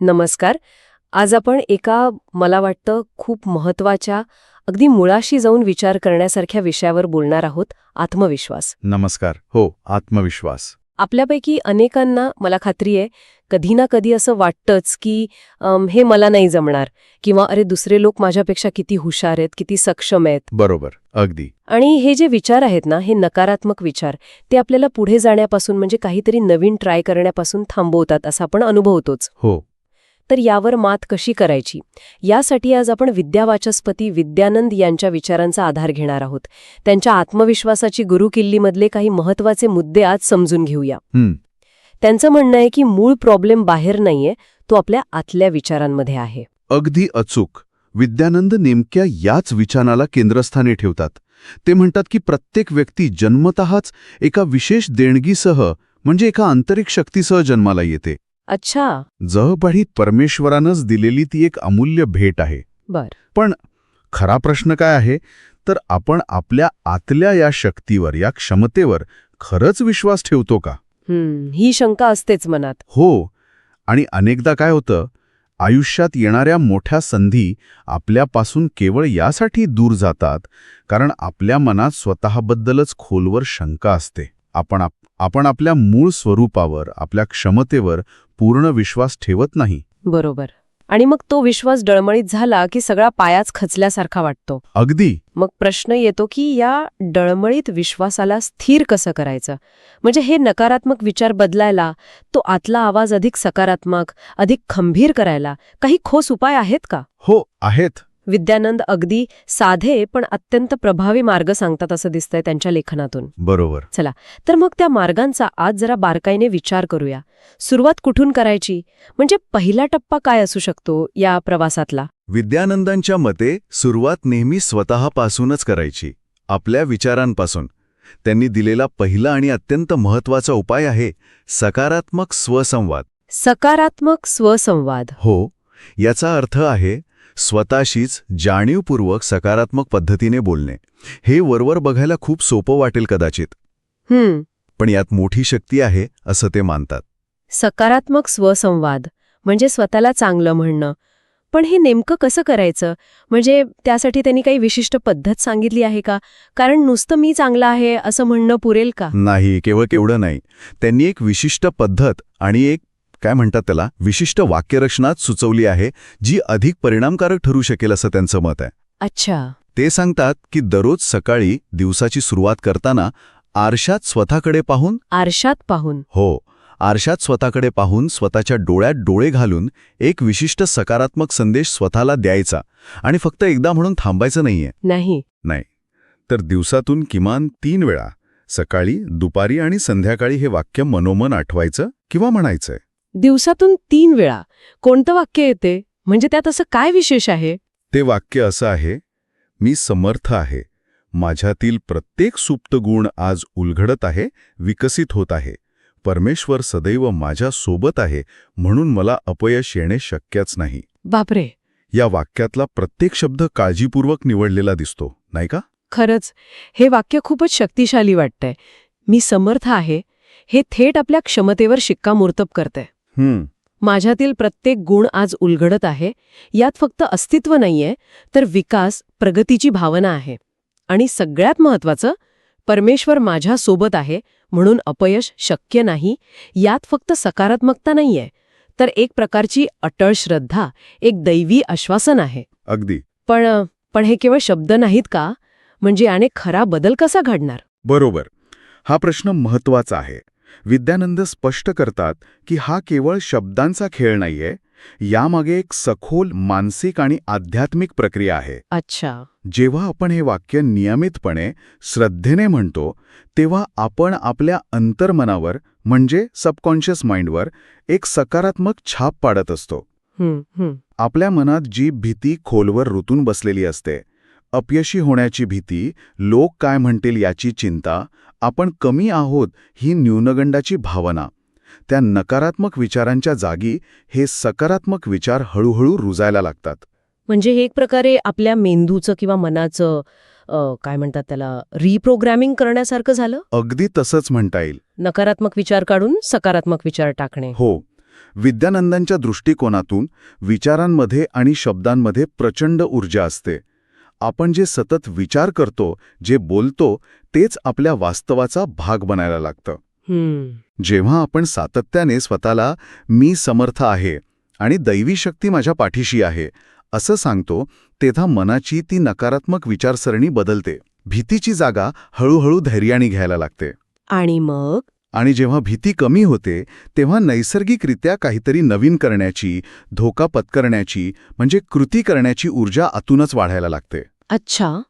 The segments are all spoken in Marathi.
नमस्कार. आज आपण एका मला वाटतं खूप महत्त्वाच्या अगदी मुळाशी जाऊन विचार करण्यासारख्या विषयावर बोलणार आहोत आत्मविश्वास. नमस्कार. हो आत्मविश्वास. आपल्यापैकी अनेकांना मला खात्री आहे कधी ना कधी असं वाटतंच की अम, हे मला नाही जमणार किंवा अरे दुसरे लोक माझ्यापेक्षा किती हुशार आहेत किती सक्षम आहेत. बरोबर. अगदी. आणि हे जे विचार आहेत ना हे नकारात्मक विचार ते आपल्याला पुढे जाण्यापासून म्हणजे काहीतरी नवीन ट्राय करण्यापासून थांबवतात असं आपण अनुभवतोच. हो. तर यावर मात कशी करायची? यासाठी आज आपण विद्यावाचस्पती विद्यानंद यांच्या विचारांचा आधार घेणार आहोत. त्यांच्या आत्मविश्वासाची गुरुकिल्लीमधले काही महत्त्वाचे मुद्दे आज समजून घेऊया. त्यांचं म्हणणं आहे की मूळ प्रॉब्लेम बाहेर नाहीये तो आपल्या आतल्या विचारांमध्ये आहे. अगदी अचूक. विद्यानंद नेमक्या याच विचाराला केंद्रस्थानी ठेवतात. ते म्हणतात की प्रत्येक व्यक्ती जन्मतःच एका विशेष देणगीसह म्हणजे एका आंतरिक शक्तीसह जन्माला येते. अच्छा. जहपाडीत परमेश्वरानंच दिलेली ती एक अमूल्य भेट आहे. बर. पण खरा प्रश्न काय आहे? तर आपण आपल्या आतल्या या शक्तीवर या क्षमतेवर खरंच विश्वास ठेवतो का? हम्म ही शंका असतेच मनात. हो. आणि अनेकदा काय होतं? आयुष्यात येणाऱ्या मोठ्या संधी आपल्यापासून केवळ यासाठी दूर जातात कारण आपल्या मनात स्वतःबद्दलच खोलवर शंका असते. आपण आप आपण आपल्या मूळ स्वरूपावर आपल्या क्षमतेवर पूर्ण विश्वास ठेवत नाही. बरोबर. आणि मग तो विश्वास डळमळीत झाला की सगळा पायाच खचल्यासारखा वाटतो. अगदी. मग प्रश्न येतो की या डळमळीत विश्वासाला स्थिर कसं करायचं? म्हणजे हे नकारात्मक विचार बदलायला तो आतला आवाज अधिक सकारात्मक अधिक खंभीर करायला काही ठोस उपाय आहेत का? हो आहेत. विद्यानंद अगदी साधे पण अत्यंत प्रभावी मार्ग सांगतात असं दिसतंय त्यांच्या लेखनातून. बरोबर. तर मग त्या मार्गांचा आज जरा बारकाईने विचार करूया. सुरुवात कुठून करायची? म्हणजे पहिला टप्पा काय असू शकतो या प्रवासातला? विद्यानंदांच्या मते सुरुवात नेहमी स्वतःपासूनच करायची आपल्या विचारांपासून. त्यांनी दिलेला पहिला आणि अत्यंत महत्त्वाचा उपाय आहे सकारात्मक स्वसंवाद. सकारात्मक स्वसंवाद. हो याचा अर्थ आहे स्वतःशीच जाणीवपूर्वक सकारात्मक पद्धतीने बोलणे. हे वरवर बघायला खूप सोपं वाटेल कदाचित. हम्म. पण यात मोठी शक्ती आहे असं ते मानतात. सकारात्मक स्वसंवाद म्हणजे स्वतःला चांगलं म्हणणं. पण हे नेमकं कसं करायचं? म्हणजे त्यासाठी त्यांनी काही विशिष्ट पद्धत सांगितली आहे का? कारण नुसतं मी चांगलं आहे असं म्हणणं पुरेल का? नाही केवळ केवढं नाही. त्यांनी एक विशिष्ट पद्धत आणि एक काय म्हणतात त्याला? विशिष्ट वाक्यरचनाच सुचवली आहे जी अधिक परिणामकारक ठरू शकेल असं त्यांचं मत आहे. अच्छा. ते सांगतात की दररोज सकाळी दिवसाची सुरुवात करताना आरशात स्वतःकडे पाहून आरशात पाहून. हो आरशात स्वतःकडे पाहून स्वतःच्या डोळ्यात डोळे घालून एक विशिष्ट सकारात्मक संदेश स्वतःला द्यायचा आणि फक्त एकदा म्हणून थांबायचं नाहीये. नाही. नाही. तर दिवसातून किमान तीन वेळा सकाळी दुपारी आणि संध्याकाळी हे वाक्य मनोमन आठवायचं किंवा म्हणायचंय. दिवसातून तीन वेळा. कोणतं वाक्य येते? म्हणजे त्यात असं काय विशेष आहे? ते वाक्य असं आहे मी समर्थ आहे. माझ्यातील प्रत्येक सुप्त गुण आज उलगडत आहे विकसित होत आहे. परमेश्वर सदैव माझ्या सोबत आहे म्हणून मला अपयश येणे शक्यच नाही. बापरे. या वाक्यातला प्रत्येक शब्द काळजीपूर्वक निवडलेला दिसतो नाही का? खरंच हे वाक्य खूपच शक्तिशाली वाटतंय. मी समर्थ आहे हे थेट आपल्या क्षमतेवर शिक्कामोर्तब करतंय. माझ्यातील प्रत्येक गुण आज उलगडत आहे यात फक्त अस्तित्व नाहीये तर विकास प्रगतीची भावना आहे. आणि सगळ्यात महत्वाचं परमेश्वर माझ्या सोबत आहे म्हणून अपयश शक्य नाही यात फक्त सकारात्मकता नाहीये. तर एक प्रकारची अटळ श्रद्धा एक दैवी आश्वासन आहे. अगदी. पण पण हे केवळ शब्द नाहीत का? म्हणजे याने खरा बदल कसा घडणार? बरोबर. हा प्रश्न महत्त्वाचा आहे. विद्यानंद स्पष्ट करतात की हा केवळ शब्दांचा खेळ नाहीये यामागे एक सखोल मानसिक आणि आध्यात्मिक प्रक्रिया आहे. अच्छा. जेव्हा आपण हे वाक्य नियमितपणे श्रद्धेने म्हणतो तेव्हा आपण आपल्या अंतर्मनावर म्हणजे सबकॉन्शियस माइंडवर एक सकारात्मक छाप पाडत असतो. आपल्या मनात जी भीती खोलवर रुतून बसलेली असते अपयशी होण्याची भीती लोक काय म्हणतील याची चिंता आपण कमी आहोत ही न्यूनगंडाची भावना. त्या नकारात्मक विचारांच्या जागी हे सकारात्मक विचार हळूहळू रुजायला लागतात. म्हणजे हे एक प्रकारे आपल्या मेंदूचं किंवा मनाचं काय म्हणतात त्याला रिप्रोग्रॅमिंग करण्यासारखं झालं? अगदी तसंच म्हणता येईल. नकारात्मक विचार काढून सकारात्मक विचार टाकणे. हो. विद्यानंदांच्या दृष्टिकोनातून विचारांमध्ये आणि शब्दांमध्ये प्रचंड ऊर्जा असते. आपण जे सतत विचार करतो जे बोलतो तेच आपल्या वास्तवाचा भाग बनायला लागतं. जेव्हा आपण सातत्याने स्वतःला मी समर्थ आहे आणि दैवी शक्ती माझ्या पाठीशी आहे असं सांगतो तेव्हा मनाची ती नकारात्मक विचारसरणी बदलते. भीतीची जागा हळूहळू धैर्याने घ्यायला लागते. आणि मग? आणि जेव्हा भीती कमी होते तेव्हा नैसर्गिकरित्या काहीतरी नवीन करण्याची धोका पत्करण्याची म्हणजे कृती करण्याची ऊर्जा आतूनच वाढायला लागते. अच्छा.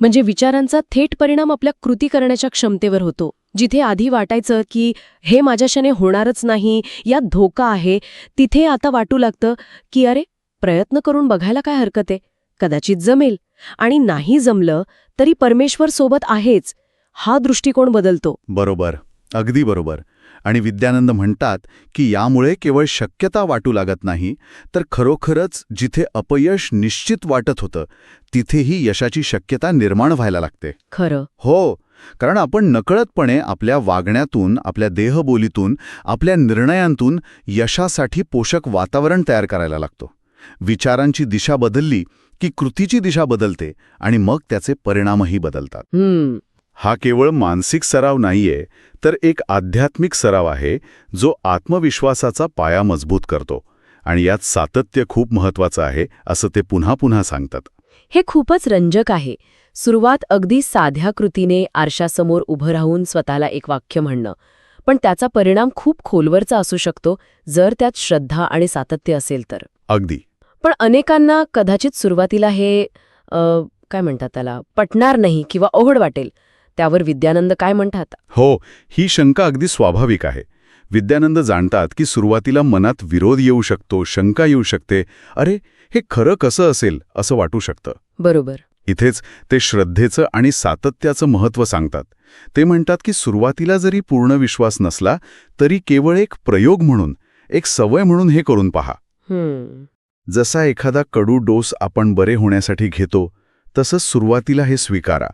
म्हणजे विचारांचा थेट परिणाम आपल्या कृती करण्याच्या क्षमतेवर होतो. जिथे आधी वाटायचं की हे माझ्याशाने होणारच नाही यात धोका आहे तिथे आता वाटू लागतं की अरे प्रयत्न करून बघायला काय हरकत आहे? कदाचित जमेल. आणि नाही जमलं तरी परमेश्वर सोबत आहेच. हा दृष्टिकोन बदलतो. बरोबर. अगदी बरोबर. आणि विद्यानंद म्हणतात की यामुळे केवळ शक्यता वाटू लागत नाही तर खरोखरच जिथे अपयश निश्चित वाटत होतं तिथेही यशाची शक्यता निर्माण व्हायला लागते. खरं. हो कारण आपण नकळतपणे आपल्या वागण्यातून आपल्या देहबोलीतून आपल्या निर्णयांतून यशासाठी पोषक वातावरण तयार करायला लागतो. विचारांची दिशा बदलली की कृतीची दिशा बदलते आणि मग त्याचे परिणामही बदलतात. हा केवळ मानसिक सराव नाहीये तर एक आध्यात्मिक सराव आहे जो आत्मविश्वासाचा पाया मजबूत करतो. आणि यात सातत्य खूप महत्वाचं आहे असं ते पुन्हा पुन्हा सांगतात. हे खूपच रंजक आहे. सुरुवात अगदी साध्या कृतीने आरशासमोर उभं राहून स्वतःला एक वाक्य म्हणणं. पण त्याचा परिणाम खूप खोलवरचा असू शकतो जर त्यात श्रद्धा आणि सातत्य असेल तर. अगदी. पण अनेकांना कदाचित सुरुवातीला हे अ, काय म्हणतात त्याला पटणार नाही किंवा ओहड वाटेल. त्यावर विद्यानंद काय म्हणतात? हो ही शंका अगदी स्वाभाविक आहे. विद्यानंद जाणतात की सुरुवातीला मनात विरोध येऊ शकतो शंका येऊ शकते. अरे हे खरं कसं असेल असं वाटू शकतं. बरोबर. इथेच ते श्रद्धेचं आणि सातत्याचं महत्त्व सांगतात. ते म्हणतात की सुरुवातीला जरी पूर्ण विश्वास नसला तरी केवळ एक प्रयोग म्हणून एक सवय म्हणून हे करून पहा. जसा एखादा कडू डोस आपण बरे होण्यासाठी घेतो तसंच सुरुवातीला हे स्वीकारा.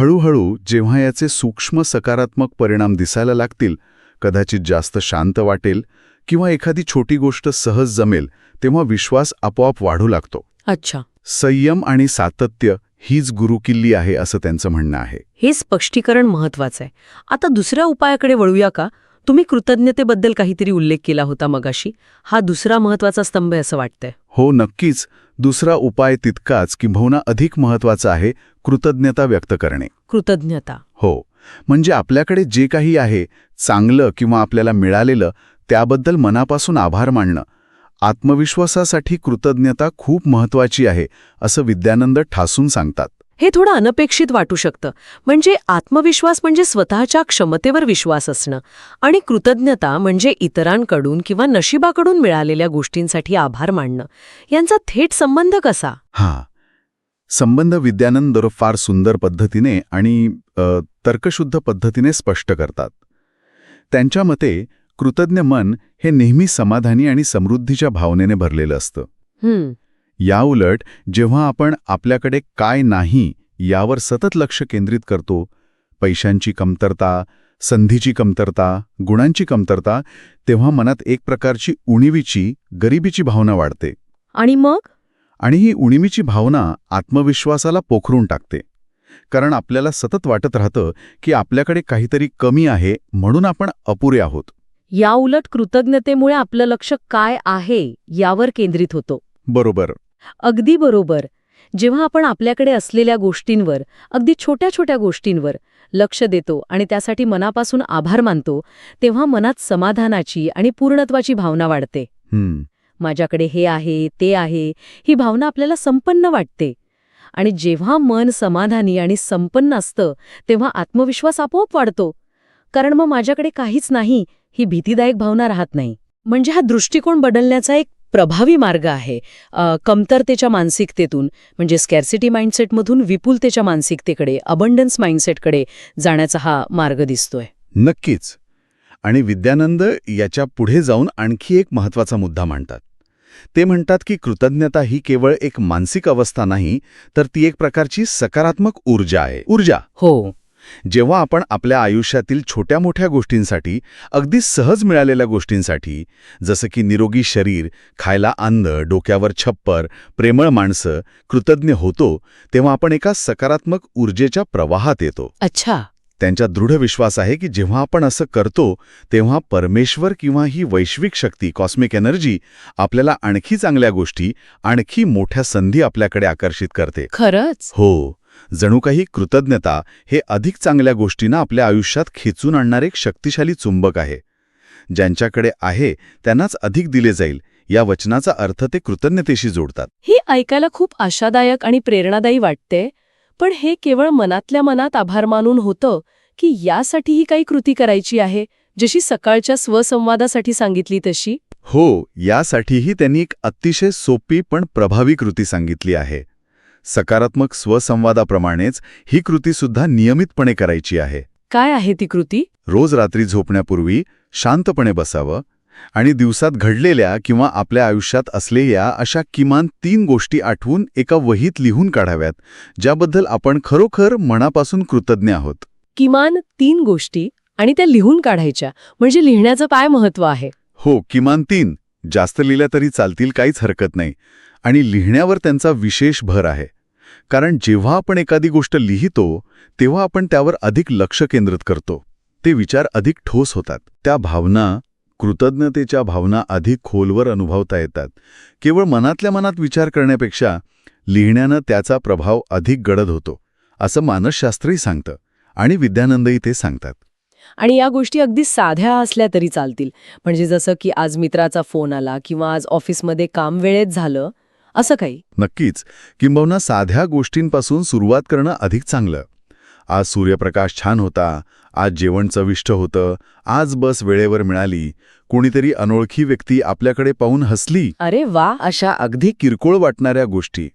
हळूहळू जेव्हा याचे सूक्ष्म सकारात्मक परिणाम दिसायला लागतील कदाचित जास्त शांत वाटेल किंवा एखादी छोटी गोष्ट सहज जमेल तेव्हा विश्वास आपोआप वाढू लागतो. अच्छा. संयम आणि सातत्य हीच गुरुकिल्ली आहे असं त्यांचं म्हणणं आहे. हे स्पष्टीकरण महत्वाचं आहे. आता दुसऱ्या उपायाकडे वळूया का? तुम्ही कृतज्ञतेबद्दल काहीतरी उल्लेख केला होता मगाशी. हा दुसरा महत्त्वाचा स्तंभ आहे असं वाटतंय. हो नक्कीच. दुसरा उपाय तितकाच किंबहुना अधिक महत्त्वाचा आहे कृतज्ञता व्यक्त करणे. कृतज्ञता. हो. म्हणजे आपल्याकडे जे काही आहे चांगलं किंवा आपल्याला मिळालेलं त्याबद्दल मनापासून आभार मानणं आत्मविश्वासासाठी कृतज्ञता खूप महत्वाची आहे असं विद्यानंद ठासून सांगतात. हे थोडं अनपेक्षित वाटू शकतं. म्हणजे आत्मविश्वास म्हणजे स्वतःच्या क्षमतेवर विश्वास असणं आणि कृतज्ञता म्हणजे इतरांकडून किंवा नशिबाकडून मिळालेल्या गोष्टींसाठी आभार मानणं. यांचा थेट संबंध कसा? हां. संबंध विद्यानंद फार सुंदर पद्धतीने आणि तर्कशुद्ध पद्धतीने स्पष्ट करतात. त्यांच्या मते कृतज्ञ मन हे नेहमी समाधानी आणि समृद्धीच्या भावनेने भरलेलं असतं. याउलट जेव्हा आपण आपल्याकडे काय नाही यावर सतत लक्ष केंद्रित करतो पैशांची कमतरता संधीची कमतरता गुणांची कमतरता तेव्हा मनात एक प्रकारची उणीवीची गरिबीची भावना वाढते. आणि मग? आणि ही उणीवीची भावना आत्मविश्वासाला पोखरून टाकते. कारण आपल्याला सतत वाटत राहतं की आपल्याकडे काहीतरी कमी आहे म्हणून आपण अपुरे आहोत. याउलट कृतज्ञतेमुळे आपलं लक्ष काय आहे यावर केंद्रित होतो. बरोबर. अगदी बरोबर. जेव्हा आपण आपल्याकडे असलेल्या गोष्टींवर अगदी छोट्या छोट्या गोष्टींवर लक्ष देतो आणि त्यासाठी मनापासून आभार मानतो तेव्हा मनात समाधानाची आणि पूर्णत्वाची भावना वाढते. हम्म. माझ्याकडे हे आहे ते आहे ही भावना आपल्याला संपन्न वाटते. आणि जेव्हा मन समाधानी आणि संपन्न असतं तेव्हा आत्मविश्वास आपोआप वाढतो. कारण मग माझ्याकडे काहीच नाही ही भीतीदायक भावना राहत नाही. म्हणजे हा दृष्टिकोन बदलण्याचा एक प्रभावी मार्ग आहे. कमतरतेच्या मानसिकतेतून म्हणजे स्कॅर्सिटी माइंडसेटमधून विपुलतेच्या मानसिकतेकडे अबंडन्स माइंडसेटकडे जाण्याचा हा मार्ग दिसतोय. नक्कीच. आणि विद्यानंद याच्यापुढे जाऊन आणखी एक महत्त्वाचा मुद्दा मांडतात. ते म्हणतात की कृतज्ञता ही केवळ एक मानसिक अवस्था नाही तर ती एक प्रकारची सकारात्मक ऊर्जा आहे. ऊर्जा. हो. जेव्हा आपण आपल्या आयुष्यातील छोट्या मोठ्या गोष्टींसाठी अगदी सहज मिळालेल्या गोष्टींसाठी जसं की निरोगी शरीर खायला अन्न डोक्यावर छप्पर प्रेमळ माणसं कृतज्ञ होतो तेव्हा आपण एका सकारात्मक ऊर्जेच्या प्रवाहात येतो. अच्छा. त्यांचा दृढ विश्वास आहे की जेव्हा आपण असं करतो तेव्हा परमेश्वर किंवा ही वैश्विक शक्ती कॉस्मिक एनर्जी आपल्याला आणखी चांगल्या गोष्टी आणखी मोठ्या संधी आपल्याकडे आकर्षित करते. खरंच? हो. जणू काही कृतज्ञता हे अधिक चांगल्या गोष्टींना आपल्या आयुष्यात खेचून आणणारे एक शक्तिशाली चुंबक आहे. ज्यांच्याकडे आहे त्यांनाच अधिक दिले जाईल. या वचनाचा अर्थ ते कृतज्ञतेशी जोडतात. ही ऐकायला खूप आशादायक आणि प्रेरणादायी वाटते. पण हे केवळ मनातल्या मनात आभार मानून होतं की यासाठीही काही कृती करायची आहे जशी सकाळच्या स्वसंवादासाठी सांगितली तशी? हो यासाठीही त्यांनी एक अतिशय सोपी पण प्रभावी कृती सांगितली आहे. सकारात्मक स्वसंवादाप्रमाणेच ही कृतीसुद्धा नियमितपणे करायची आहे. काय आहे ती कृती? रोज रात्री झोपण्यापूर्वी शांतपणे बसावं आणि दिवसात घडलेल्या किंवा आपल्या आयुष्यात असलेल्या अशा किमान तीन गोष्टी आठवून एका वहीत लिहून काढाव्यात ज्याबद्दल आपण खरोखर मनापासून कृतज्ञ आहोत. किमान तीन गोष्टी आणि त्या लिहून काढायच्या म्हणजे लिहिण्याचं काय महत्त्व आहे? हो किमान तीन. जास्त लिहिल्या तरी चालतील काहीच हरकत नाही. आणि लिहिण्यावर त्यांचा विशेष भर आहे. कारण जेव्हा आपण एखादी गोष्ट लिहितो तेव्हा आपण त्यावर अधिक लक्ष केंद्रित करतो. ते विचार अधिक ठोस होतात. त्या भावना कृतज्ञतेच्या भावना अधिक खोलवर अनुभवता येतात. केवळ मनातल्या मनात विचार करण्यापेक्षा लिहिण्यानं त्याचा प्रभाव अधिक गडद होतो असं मानसशास्त्रही सांगतं आणि विद्यानंदही ते सांगतात. आणि या गोष्टी अगदी साध्या असल्या तरी चालतील. म्हणजे जसं की आज मित्राचा फोन आला किंवा आज ऑफिसमध्ये काम वेळेत झालं असं काही? नक्कीच. किंबहुना साध्या गोष्टींपासून सुरुवात करणं अधिक चांगलं. आज सूर्यप्रकाश छान होता आज जेवण चविष्ट होतं आज बस वेळेवर मिळाली. कोणीतरी अनोळखी व्यक्ती आपल्याकडे पाहून हसली. अरे वा अशा अगदी किरकोळ वाटणाऱ्या गोष्टी.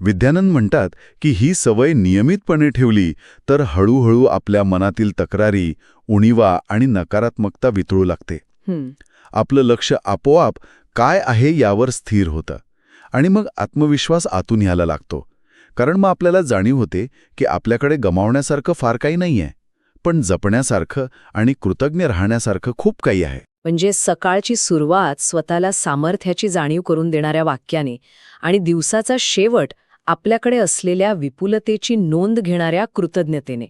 विद्यानंद म्हणतात की ही सवय नियमितपणे ठेवली तर हळूहळू आपल्या मनातील तक्रारी उणीवा आणि नकारात्मकता वितळू लागते. आपलं लक्ष आपोआप काय आहे यावर स्थिर होतं. आणि मग आत्मविश्वास आतून यायला लागतो. कारण मग आपल्याला जाणीव होते की आपल्याकडे गमावण्यासारखं फार काही नाहीये. पण जपण्यासारखं आणि कृतज्ञ राहण्यासारखं खूप काही आहे. म्हणजे सकाळची सुरुवात स्वतःला सामर्थ्याची जाणीव करून देणाऱ्या वाक्याने आणि दिवसाचा शेवट आपल्याकडे असलेल्या विपुलतेची नोंद घेणाऱ्या कृतज्ञतेने.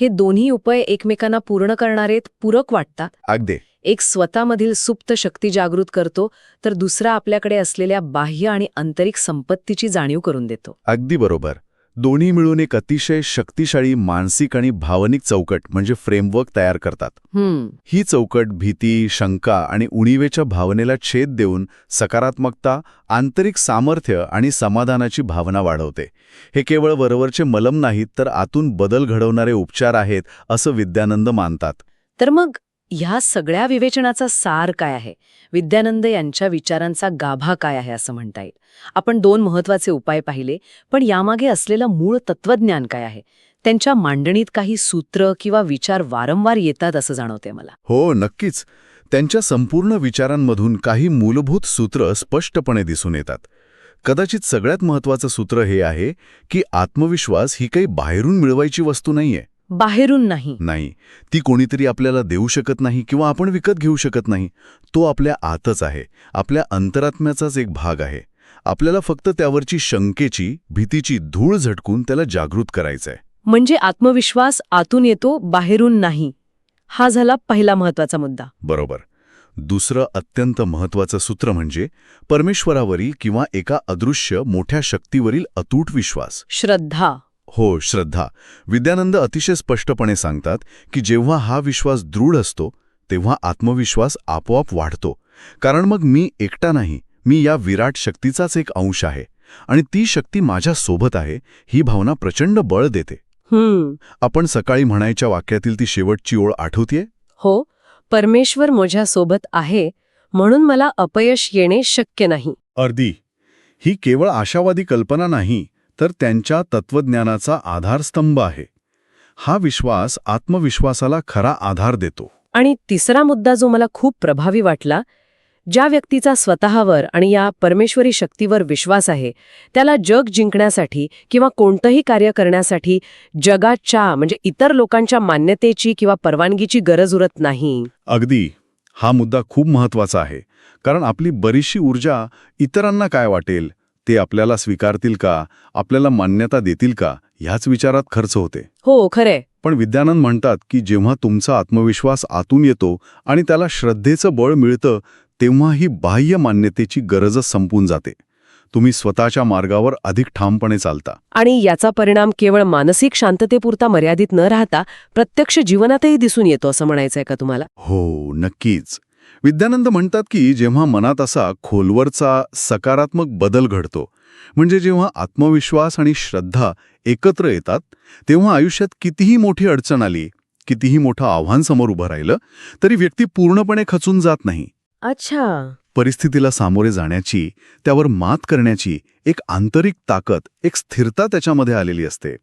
हे दोन्ही उपाय एकमेकांना पूर्ण करणारेत पूरक वाटतात? अगदी. एक स्वतःमधील सुप्त शक्ती जागृत करतो तर दुसरा आपल्याकडे असलेल्या बाह्य आणि आंतरिक संपत्तीची जाणीव करून देतो. अगदी बरोबर. दोन्ही मिळून एक अतिशय शक्तिशाळी मानसिक आणि भावनिक चौकट म्हणजे फ्रेमवर्क तयार करतात. ही चौकट भीती शंका आणि उणीवेच्या भावनेला छेद देऊन सकारात्मकता आंतरिक सामर्थ्य आणि समाधानाची भावना वाढवते. हे केवळ वरवरचे मलम नाहीत तर आतून बदल घडवणारे उपचार आहेत असं विद्यानंद मानतात. तर मग ह्या सगळ्या विवेचनाचा सार काय आहे? विद्यानंद यांच्या विचारांचा गाभा काय आहे असं म्हणता येईल. आपण दोन महत्त्वाचे उपाय पाहिले पण यामागे असलेलं मूळ तत्वज्ञान काय आहे? त्यांच्या मांडणीत काही सूत्र किंवा विचार वारंवार येतात असं जाणवते मला. हो नक्कीच. त्यांच्या संपूर्ण विचारांमधून काही मूलभूत सूत्र स्पष्टपणे दिसून येतात. कदाचित सगळ्यात महत्वाचं सूत्र हे आहे की आत्मविश्वास ही काही बाहेरून मिळवायची वस्तू नाहीये. बाहेरून नाही. नाही. ती कोणीतरी आपल्याला देऊ शकत नाही किंवा आपण विकत घेऊ शकत नाही. तो आपल्या आतच आहे. आपल्या अंतरात्म्याचाच एक भाग आहे. आपल्याला फक्त त्यावरची शंकेची भीतीची धूळ झटकून त्याला जागृत करायचंय. म्हणजे आत्मविश्वास आतून येतो बाहेरून नाही. हा झाला पहिला महत्त्वाचा मुद्दा. बरोबर. दुसरं अत्यंत महत्वाचं सूत्र म्हणजे परमेश्वरावरील किंवा एका अदृश्य मोठ्या शक्तीवरील अतूट विश्वास. श्रद्धा. हो श्रद्धा. विद्यानंद अतिशय स्पष्टपणे सांगतात की जेव्हा हा विश्वास दृढ असतो तेव्हा आत्मविश्वास आपोआप वाढतो. कारण मग मी एकटा नाही मी या विराट शक्तीचाच एक अंश आहे आणि ती शक्ती माझ्या सोबत आहे ही भावना प्रचंड बळ देते. आपण सकाळी म्हणायच्या वाक्यातील ती शेवटची ओळ आठवतीये? हो परमेश्वर माझ्यासोबत आहे म्हणून मला अपयश येणे शक्य नाही. अर्धी ही केवळ आशावादी कल्पना नाही तर त्यांच्या तत्वज्ञानाचा आधारस्तंभ आहे. हा विश्वास आत्मविश्वासाला खरा आधार देतो. आणि तिसरा मुद्दा जो मला खूप प्रभावी वाटला ज्या व्यक्तीचा स्वतःवर आणि या परमेश्वरी शक्तीवर विश्वास आहे त्याला जग जिंकण्यासाठी किंवा कोणतंही कार्य करण्यासाठी जगाच्या म्हणजे इतर लोकांच्या मान्यतेची किंवा परवानगीची गरज उरत नाही. अगदी हा मुद्दा खूप महत्त्वाचा आहे. कारण आपली बरीचशी ऊर्जा इतरांना काय वाटेल? ते आपल्याला स्वीकारतील का? आपल्याला मान्यता देतील का? ह्याच विचारात खर्च होते. हो खरे पण विद्यानंद म्हणतात की जेव्हा तुमचा आत्मविश्वास आतून येतो आणि त्याला श्रद्धेचं बळ मिळतं तेव्हा ही बाह्य मान्यतेची गरजच संपून जाते. तुम्ही स्वतःच्या मार्गावर अधिक ठामपणे चालता. आणि याचा परिणाम केवळ मानसिक शांततेपुरता मर्यादित न राहता प्रत्यक्ष जीवनातही दिसून येतो असं म्हणायचंय का तुम्हाला? हो नक्कीच. विद्यानंद म्हणतात की जेव्हा मनात असा खोलवरचा सकारात्मक बदल घडतो म्हणजे जेव्हा आत्मविश्वास आणि श्रद्धा एकत्र येतात तेव्हा आयुष्यात कितीही मोठी अडचण आली कितीही मोठं आव्हान समोर उभं राहिलं तरी व्यक्ती पूर्णपणे खचून जात नाही. अच्छा. परिस्थितीला सामोरे जाण्याची त्यावर मात करण्याची एक आंतरिक ताकद एक स्थिरता त्याच्यामध्ये आलेली असते.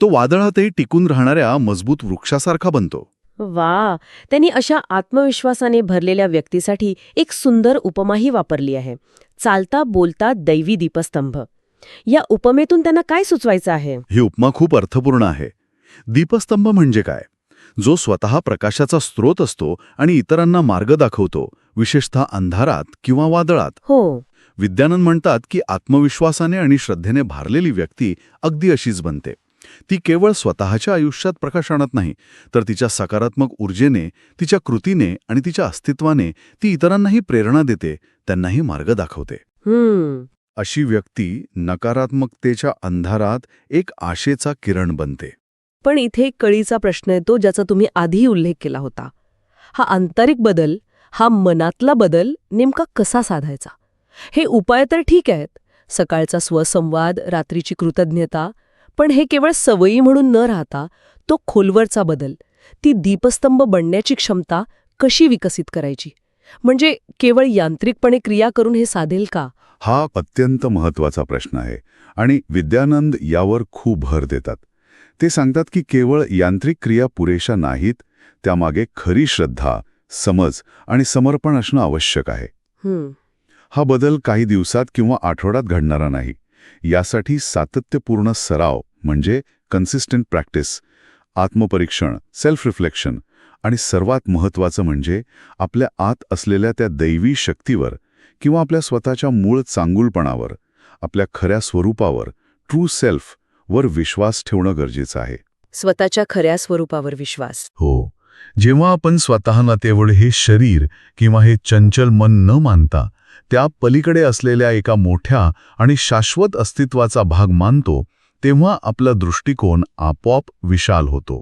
तो वादळातही टिकून राहणाऱ्या मजबूत वृक्षासारखा बनतो. वा. त्यांनी अशा आत्मविश्वासाने भरलेल्या व्यक्तीसाठी एक सुंदर उपमाही वापरली आहे. चालता बोलता दैवी दीपस्तंभ. या उपमेतून त्यांना काय सुचवायचं आहे? ही उपमा खूप अर्थपूर्ण आहे. दीपस्तंभ म्हणजे काय? जो स्वतः प्रकाशाचा स्रोत असतो आणि इतरांना मार्ग दाखवतो विशेषतः अंधारात किंवा वादळात. हो. विद्यानंद म्हणतात की आत्मविश्वासाने आणि श्रद्धेने भारलेली व्यक्ती अगदी अशीच बनते. ती केवळ स्वतःच्या आयुष्यात प्रकाश आणत नाही तर तिच्या सकारात्मक ऊर्जेने तिच्या कृतीने आणि तिच्या अस्तित्वाने ती इतरांनाही प्रेरणा देते त्यांनाही मार्ग दाखवते. अशी व्यक्ती नकारात्मकतेच्या अंधारात एक आशेचा किरण बनते. पण इथे एक कळीचा प्रश्न येतो ज्याचा तुम्ही आधी उल्लेख केला होता. हा आंतरिक बदल हा मनातला बदल नेमका कसा साधायचा? हे उपाय तर ठीक आहेत. सकाळचा स्वसंवाद रात्रीची कृतज्ञता पण हे केवळ सवयी म्हणून न राहता तो खोलवरचा बदल ती दीपस्तंभ बनण्याची क्षमता कशी विकसित करायची? म्हणजे केवळ यांत्रिकपणे क्रिया करून हे साधेल का? हा अत्यंत महत्त्वाचा प्रश्न आहे आणि विद्यानंद यावर खूप भर देतात. ते सांगतात की केवळ यांत्रिक क्रिया पुरेशा नाहीत त्यामागे खरी श्रद्धा समज आणि समर्पण असणं आवश्यक आहे. हा बदल काही दिवसात किंवा आठवड्यात घडणारा नाही. यासाठी सातत्यपूर्ण सराव म्हणजे कन्सिस्टंट प्रॅक्टिस आत्मपरीक्षण सेल्फ रिफ्लेक्शन आणि सर्वात महत्त्वाचं म्हणजे आपल्या आत असलेल्या त्या दैवी शक्तीवर किंवा आपल्या स्वतःच्या मूळ चांगुलपणावर आपल्या खऱ्या स्वरूपावर ट्रू सेल्फ वर विश्वास ठेवणं गरजेचं आहे. स्वतःच्या खऱ्या स्वरूपावर विश्वास. हो. जेव्हा आपण स्वतःना तेवढे हे शरीर किंवा हे चंचल मन न मानता त्या पलीकडे असलेल्या एका मोठ्या आणि शाश्वत अस्तित्वाचा भाग मानतो तेव्हा आपला दृष्टिकोन आपोआप विशाल होतो.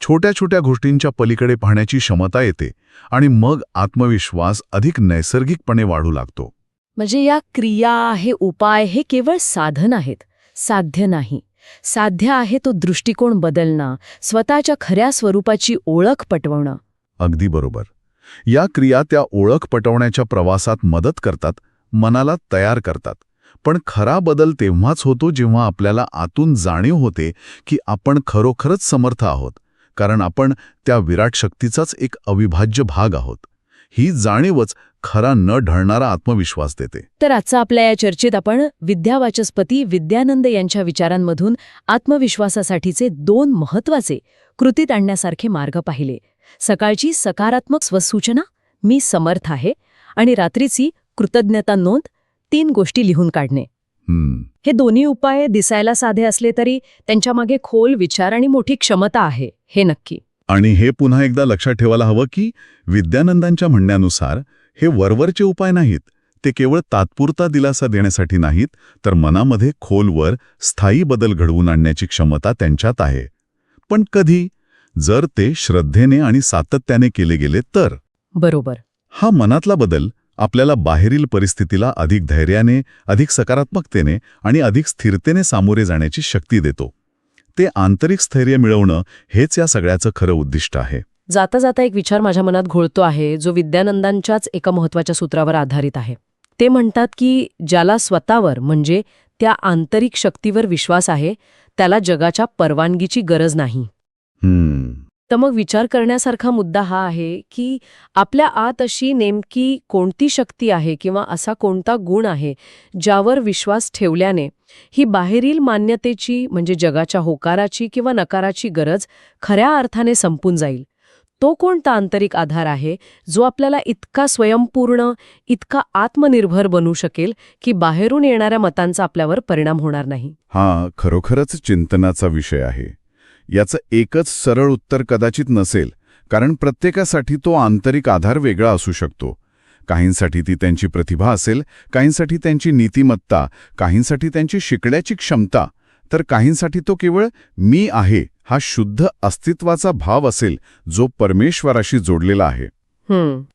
छोट्या छोट्या गोष्टींच्या पलीकडे पाहण्याची क्षमता येते आणि मग आत्मविश्वास अधिक नैसर्गिकपणे वाढू लागतो. म्हणजे या क्रिया हे उपाय हे केवळ साधन आहेत साध्य नाही. साध्य आहे तो दृष्टिकोन बदलणं स्वतःच्या खऱ्या स्वरूपाची ओळख पटवणं. अगदी बरोबर. या क्रिया त्या ओळख पटवण्याच्या प्रवासात मदत करतात मनाला तयार करतात. पण खरा बदल तेव्हाच होतो जेव्हा आपल्याला आतून जाणीव होते की आपण खरोखरच समर्थ आहोत कारण आपण त्या विराट शक्तीचाच एक अविभाज्य भाग आहोत. ही जाणीवच खरा न ढळणारा आत्मविश्वास देते. तर आजचा आपल्या या चर्चेत आपण विद्यावाचस्पती विद्यानंद यांच्या विचारांमधून आत्मविश्वासासाठीचे दोन महत्त्वाचे कृतीत आणण्यासारखे मार्ग पाहिले. सकाळची सकारात्मक स्वसूचना मी समर्थ आहे आणि रात्रीची कृतज्ञता नोंद तीन गोष्टी लिहून काढणे. हे दोन्ही उपाय दिसायला साधे असले तरी त्यांच्यामागे खोल विचार आणि मोठी क्षमता आहे हे नक्की. आणि हे पुन्हा एकदा लक्षात ठेवायला हवं की विद्यानंदांच्या म्हणण्यानुसार हे वरवरचे उपाय नाहीत. ते केवळ तात्पुरता दिलासा देण्यासाठी नाहीत तर मनामध्ये खोलवर स्थायी बदल घडवून आणण्याची क्षमता त्यांच्यात आहे. पण कधी? जर ते श्रद्धेने आणि सातत्याने केले गेले तर. बरोबर. हा मनातला बदल आपल्याला बाहेरील परिस्थितीला अधिक धैर्याने अधिक सकारात्मकतेने आणि अधिक स्थिरतेने सामोरे जाण्याची शक्ती देतो. ते आंतरिक स्थैर्य मिळवणं हेच या सगळ्याचं खरं उद्दिष्ट आहे. जाता जाता एक विचार माझ्या मनात घोळतो आहे जो विद्यानंदांच्याच एका महत्त्वाच्या सूत्रावर आधारित आहे. ते म्हणतात की ज्याला स्वतःवर म्हणजे त्या आंतरिक शक्तीवर विश्वास आहे त्याला जगाच्या परवानगीची गरज नाही. तर मग विचार करण्यासारखा मुद्दा हा आहे की आपल्या आत अशी नेमकी कोणती शक्ती आहे किंवा असा कोणता गुण आहे ज्यावर विश्वास ठेवल्याने ही बाहेरील मान्यतेची म्हणजे जगाच्या होकाराची किंवा नकाराची गरज खऱ्या अर्थाने संपून जाईल. तो कोणता आंतरिक आधार आहे जो आपल्याला इतका स्वयंपूर्ण इतका आत्मनिर्भर बनू शकेल की बाहेरून येणाऱ्या मतांचा आपल्यावर परिणाम होणार नाही? हा खरोखरच चिंतनाचा विषय आहे. याचं एकच सरळ उत्तर कदाचित नसेल कारण प्रत्येकासाठी तो आंतरिक आधार वेगळा असू शकतो. काहींसाठी ती त्यांची प्रतिभा असेल काहींसाठी त्यांची नीतिमत्ता काहींसाठी त्यांची शिकण्याची क्षमता तर काहींसाठी तो केवळ मी आहे हा शुद्ध अस्तित्वाचा भाव असेल जो परमेश्वराशी जोडलेला आहे.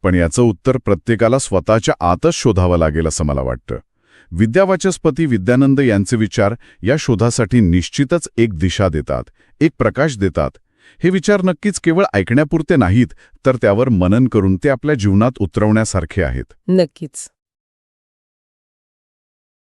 पण याचं उत्तर प्रत्येकाला स्वतःच्या आतच शोधावं लागेल असं मला वाटतं. विद्यावाचस्पती विद्यानंद यांचे विचार या शोधासाठी निश्चितच एक दिशा देतात एक प्रकाश देतात. हे विचार नक्कीच केवळ ऐकण्यापुरते नाहीत तर त्यावर मनन करून ते आपल्या जीवनात उतरवण्यासारखे आहेत. नक्कीच.